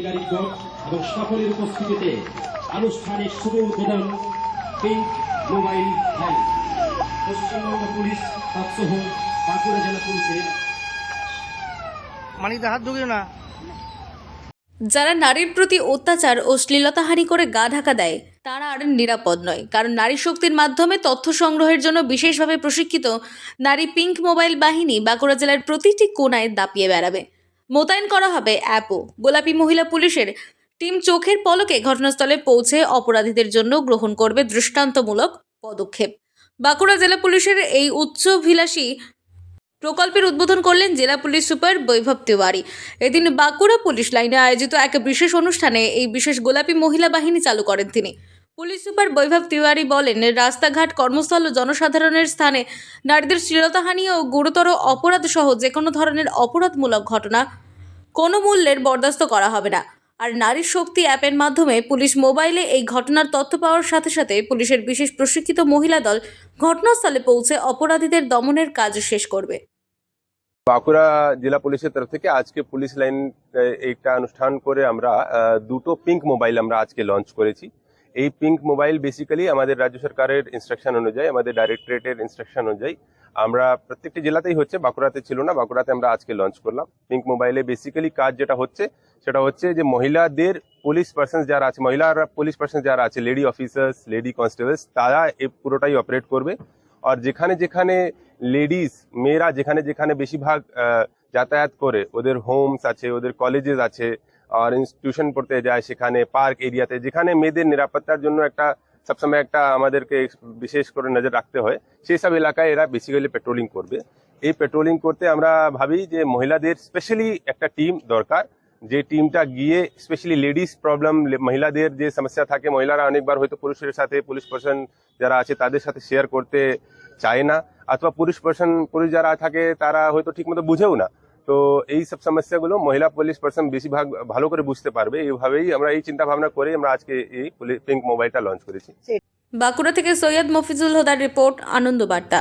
আধিকারিকগণ এবং সকলের উপস্থিতিতে আনুষ্ঠানিক শুভ উদ্বোধন pink mobile van. Paschimbanga police তৎসহ Bankura জেলা পুলিশের। মানিকদা হাত ঢুকিও না। যারা নারীর প্রতি অত্যাচার ও শ্লীলতাহানি করে গা ঢাকা দেয় তারা আর নিরাপদ নয়। কারণ নারী শক্তির মাধ্যমে তথ্য সংগ্রহের জন্য বিশেষভাবে প্রশিক্ষিত নারী পিঙ্ক মোবাইল বাহিনী বাঁকুড়া জেলার প্রতিটি কোনায় দাপিয়ে বেড়াবে। মোতায়েন করা হবে অ্যাপও। গোলাপী মহিলা পুলিশের টিম চোখের পলকে ঘটনাস্থলে পৌঁছে অপরাধীদের জন্য গ্রহণ করবে দৃষ্টান্তমূলক পদক্ষেপ। বাঁকুড়া জেলা পুলিশের এই উচ্চভিলাষী প্রকল্পের উদ্বোধন করলেন জেলা পুলিশ সুপার বৈভব তিওয়ারি। এদিন বাঁকুড়া পুলিশ লাইনে আয়োজিত এক বিশেষ অনুষ্ঠানে এই বিশেষ গোলাপী মহিলা বাহিনী চালু করেন তিনি। পুলিশ সুপার বৈভব তিওয়ারি বলেন, রাস্তাঘাট, কর্মস্থল ও জনসাধারণের স্থানে নারীদের শ্লীলতাহানি ও গুরুতর অপরাধ সহ যে কোনো ধরনের অপরাধমূলক ঘটনা কোনো মূল্যের বরদাস্ত করা হবে না। আর নারী শক্তি অ্যাপের মাধ্যমে পুলিশ মোবাইলে এই ঘটনার তথ্য পাওয়ার সাথে সাথে পুলিশের বিশেষ প্রশিক্ষিত মহিলা দল ঘটনাস্থলে পৌঁছে অপরাধীদের দমনের কাজ শেষ করবে। বাঁকুড়া জেলা পুলিশের তরফ থেকে আজকে পুলিশ লাইন একটা অনুষ্ঠান করে আমরা দুটো পিঙ্ক মোবাইল আমরা আজকে লঞ্চ করেছি। এই পিঙ্ক মোবাইল বেসিক্যালি আমাদের রাজ্য সরকারের ইনস্ট্রাকশন অনুযায়ী, আমাদের ডাইরেক্টরেটের ইনস্ট্রাকশন অনুযায়ী আমরা প্রত্যেকটি জেলাতেই হচ্ছে, বাঁকুড়াতে ছিল না, বাঁকুড়াতে আমরা আজকে লঞ্চ করলাম। পিঙ্ক মোবাইলে বেসিক্যালি কাজ যেটা হচ্ছে, সেটা হচ্ছে যে মহিলাদের পুলিশ পার্সন যারা আছে, মহিলারা পুলিশ পার্সন যারা আছে লেডি অফিসার্স লেডি কনস্টেবলস তারা এই পুরোটাই অপারেট করবে। আর যেখানে যেখানে লেডিস মেয়েরা যেখানে যেখানে বেশিরভাগ যাতায়াত করে, ওদের হোমস আছে, ওদের কলেজেস আছে, আর ইনস্টিটিউশন পড়তে যায় সেখানে পার্ক এরিয়াতে যেখানে মেয়েদের নিরাপত্তার জন্য একটা সবসময় একটা আমাদেরকে বিশেষ করে নজর রাখতে হয়। সেই সব এলাকায় এরা বেসিক্যালি পেট্রোলিং করবে। এই পেট্রোলিং করতে আমরা ভাবি যে মহিলাদের স্পেশালি একটা টিম দরকার। যে টিমটা গিয়ে স্পেশালি লেডিস প্রবলেম মহিলাদের যে সমস্যা থাকে, মহিলারা অনেকবার হয়তো পুরুষের সাথে পুলিশ পার্সন যারা আছে তাদের সাথে শেয়ার করতে চায় না। অথবা পুরুষ পার্সন পুরুষ যারা থাকে, তারা হয়তো ঠিকমতো বুঝেও না। তো এই সব সমস্যাগুলো মহিলা পুলিশ পার্সন বেশিরভাগ ভালো করে বুঝতে পারবে। এইভাবেই আমরা এই চিন্তা ভাবনা করে আমরা আজকে এই পিঙ্ক মোবাইলটা লঞ্চ করেছি। বাঁকুড়া থেকে সৈয়দ মফিজুল হোদার রিপোর্ট আনন্দ বার্তা।